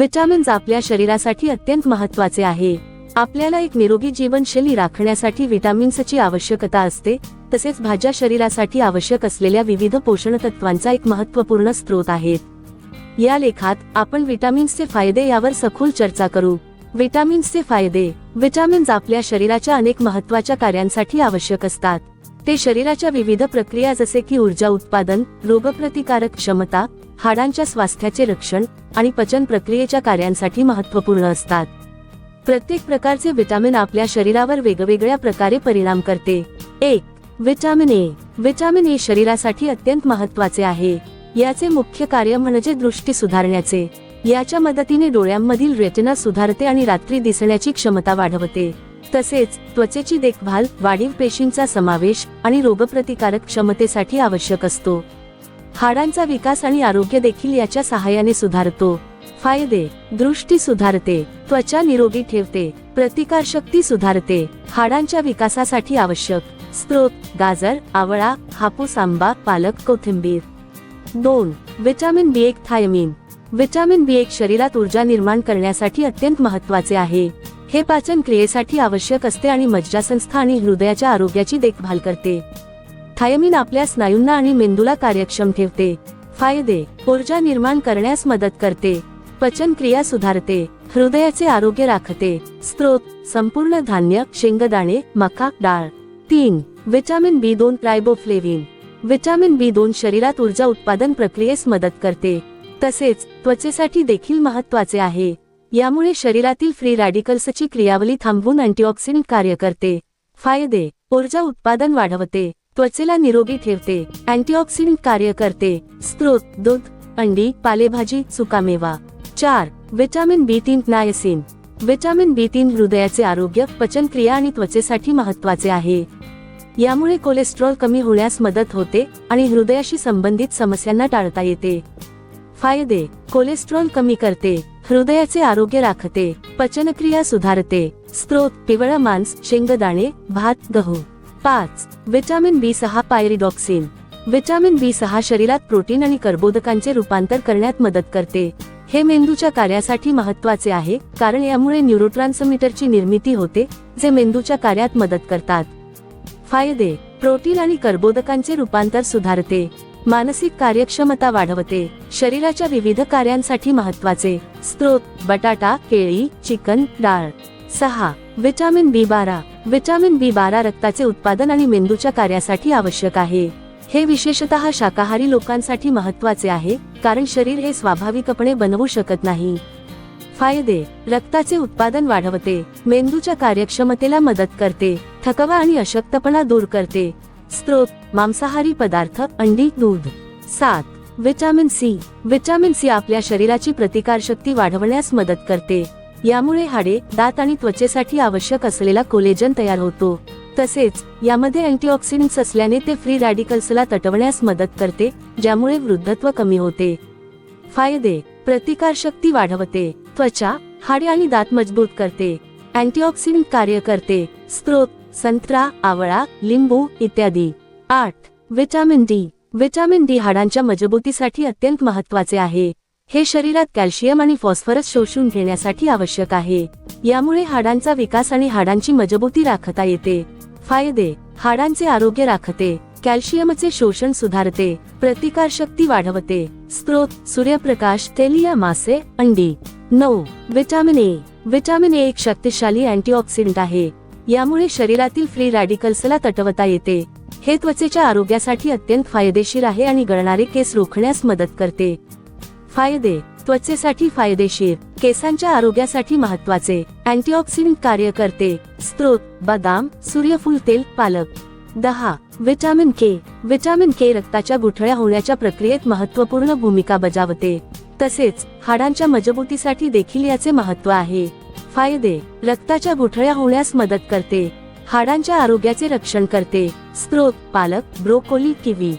Vitamins आपल्या शरीरासाठी अत्यंत महत्त्वाचे आहे. आपल्याला एक निरोगी जीवनशैली राखण्यासाठी व्हिटॅमिन्सची आवश्यकता असते तसेच भाज्या शरीरासाठी आवश्यक असलेल्या विविध पोषण तत्वांचा एक महत्त्वपूर्ण स्रोत आहेत. या लेखात आपण व्हिटॅमिन्सचे फायदे यावर सखोल चर्चा करू. व्हिटॅमिन्सचे फायदे. व्हिटॅमिन्स आपल्या शरीराच्या अनेक महत्त्वाच्या कार्यांसाठी आवश्यक असतात. ते शरीराच्या विविध प्रक्रिया जसे की ऊर्जा उत्पादन रोगप्रतिकारक क्षमता हाडांच्या स्वास्थ्याचे रक्षण आणि पचन प्रक्रियेच्या कार्यांसाठी महत्त्वपूर्ण असतात. प्रत्येक प्रकारचे विटामिन आपल्या शरीरावर वेगवेगळ्या प्रकारे परिणाम करते. एक विटामिन ए. विटामिन ए शरीरासाठी अत्यंत महत्त्वाचे आहे. याचे मुख्य कार्य म्हणजे दृष्टी सुधारण्याचे. याच्या मदतीने डोळ्यांमधील रेटिना सुधारते आणि रात्री दिसण्याची क्षमता वाढवते. तसेच त्वचेची देखभाल वाढीव पेशींचा समावेश आणि रोगप्रतिकारक क्षमतेसाठी आवश्यक असतो. हाडांचा विकास आणि आरोग्य देखील याच्या सहाय्याने सुधारतो. फायदे. दृष्टी सुधारते. त्वचा निरोगी ठेवते. प्रतिकारशक्ती सुधारते. हाडांच्या विकासासाठी आवश्यक. स्त्रोत गाजर आवळा हापूस आंबा पालक कोथिंबीर. दोन. विटॅमिन बी एक थायमिन. व्हिटॅमिन बी एक शरीरात ऊर्जा निर्माण करण्यासाठी अत्यंत महत्त्वाचे आहे. हे पाचन क्रियेसाठी आवश्यक असते आणि मज्जासंस्था आणि हृदयाच्या आरोग्याची देखभाल करते. थायमिन आपल्या स्नायूंना आणि मेंदूला कार्यक्षम ठेवते. फायदे. ऊर्जा निर्माण करण्यास मदत करते. पचन क्रिया सुधारते. हृदयाचे आरोग्य राखते. स्त्रोत. संपूर्ण धान्य शेंगदाणे मका डाळ. तीन. विटामिन बी दोन रायबोफ्लेविन विटामिन बी दोन शरीरात ऊर्जा उत्पादन प्रक्रियेस मदत करते. तसेच त्वचेसाठी देखील महत्त्वाचे आहे. यामुळे शरीरातील फ्री रॅडिकल्सची क्रियावली थांबवून अँटीऑक्सिडंट कार्य करते. फायदे. ऊर्जा उत्पादन वाढवते. त्वचेला निरोगी ठेवते अँटीऑक्सिडंट कार्य करते स्त्रोत दूध अंडी पालेभाजी सुकामेवा. चार विटामिन बी तीन नायसिन. विटामिन बी तीन हृदयाचे आरोग्य पचनक्रिया आणि त्वचेसाठी महत्त्वाचे आहे. यामुळे कोलेस्ट्रॉल कमी होण्यास मदत होते आणि हृदयाशी संबंधित समस्यांना टाळता येते. फायदे कोलेस्ट्रॉल कमी करते हृदयाचे आरोग्य राखते पचनक्रिया सुधारते स्त्रोत पिवळा मांस शेंगदाणे भात गहू. पाच. व्हिटॅमिन बी सहा पायरिडॉक्सिन. व्हिटॅमिन बी सहा शरीरात प्रोटीन आणि कर्बोदकांचे रूपांतर करण्यात मदत करते. हे मेंदूच्या कार्यासाठी महत्त्वाचे आहे कारण यामुळे न्यूरोट्रान्समीटरची निर्मिती होते जे मेंदूच्या कार्यात मदत करतात. फायदे. प्रोटीन आणि कर्बोदकांचे रूपांतर सुधारते. मानसिक कार्यक्षमता वाढवते. शरीराच्या विविध कार्यांसाठी महत्त्वाचे स्त्रोत बटाटा केळी चिकन डाळ. सहा व्हिटॅमिन बी बारा. व्हिटॅमिन बी बारा रक्ताचे उत्पादन आणि मेंदूच्या कार्यासाठी आवश्यक आहे. हे विशेषतः शाकाहारी लोकांसाठी महत्त्वाचे आहे कारण शरीर हे स्वाभाविकपणे बनवू शकत नाही. फायदे रक्ताचे उत्पादन वाढवते मेंदूच्या कार्यक्षमतेला मदत करते थकवा आणि अशक्तपणा दूर करते. स्त्रोत मांसाहारी पदार्थ अंडी दूध. सात व्हिटॅमिन सी. व्हिटॅमिन सी आपल्या शरीराची प्रतिकारशक्ती वाढवण्यास मदत करते. यामुळे हाडे दात आणि त्वचेसाठी आवश्यक असलेला कोलेजन तयार होतो. तसेच यामध्ये अँटीऑक्सिडंट्स असल्याने ते फ्री रॅडिकल्सला तटवण्यास मदत करते ज्यामुळे वृद्धत्व कमी होते. फायदे प्रतिकारशक्ती वाढवते त्वचा हाडे आणि दात मजबूत करते. अँटीऑक्सिडंट कार्य करते स्त्रोत संत्रा आवळा लिंबू इत्यादी. आठ विटामिन डी. विटामिन डी हाडांच्या मजबूतीसाठी अत्यंत महत्त्वाचे आहे. हे शरीरात कॅल्शियम आणि फॉस्फरस शोषून घेण्यासाठी आवश्यक आहे. यामुळे हाडांचा विकास आणि हाडांची मजबूती राखता येते. फायदे. हाडांचे आरोग्य राखते. कॅल्शियमचे शोषण सुधारते. प्रतिकारशक्ती वाढवते. स्त्रोत सूर्यप्रकाश तेलिया मासे अंडी. नऊ. Vitamin A. व्हिटॅमिन ए एक शक्तिशाली अँटीऑक्सिडंट आहे. यामुळे शरीरातील फ्री रॅडिकल्सला तटवता येते. हे त्वचेच्या आरोग्यासाठी अत्यंत फायदेशीर आहे आणि गळणारे केस रोखण्यास मदत करते. फायदे त्वचेसाठी फायदेशीर केसांच्या आरोग्यासाठी महत्त्वाचे अँटीऑक्सिडंट कार्य करते स्त्रोत बदाम सूर्यफूल तेल पालक. दहा विटामिन के विटामिन के रक्ताच्या गुठळ्या होण्याच्या प्रक्रियेत महत्त्वपूर्ण भूमिका बजावते. तसेच हाडांच्या मजबूतीसाठी देखील याचे महत्त्व आहे. फायदे रक्ताच्या गुठळ्या होण्यास मदत करते. हाडांच्या आरोग्याचे रक्षण करते. स्त्रोत पालक ब्रोकोली किवी.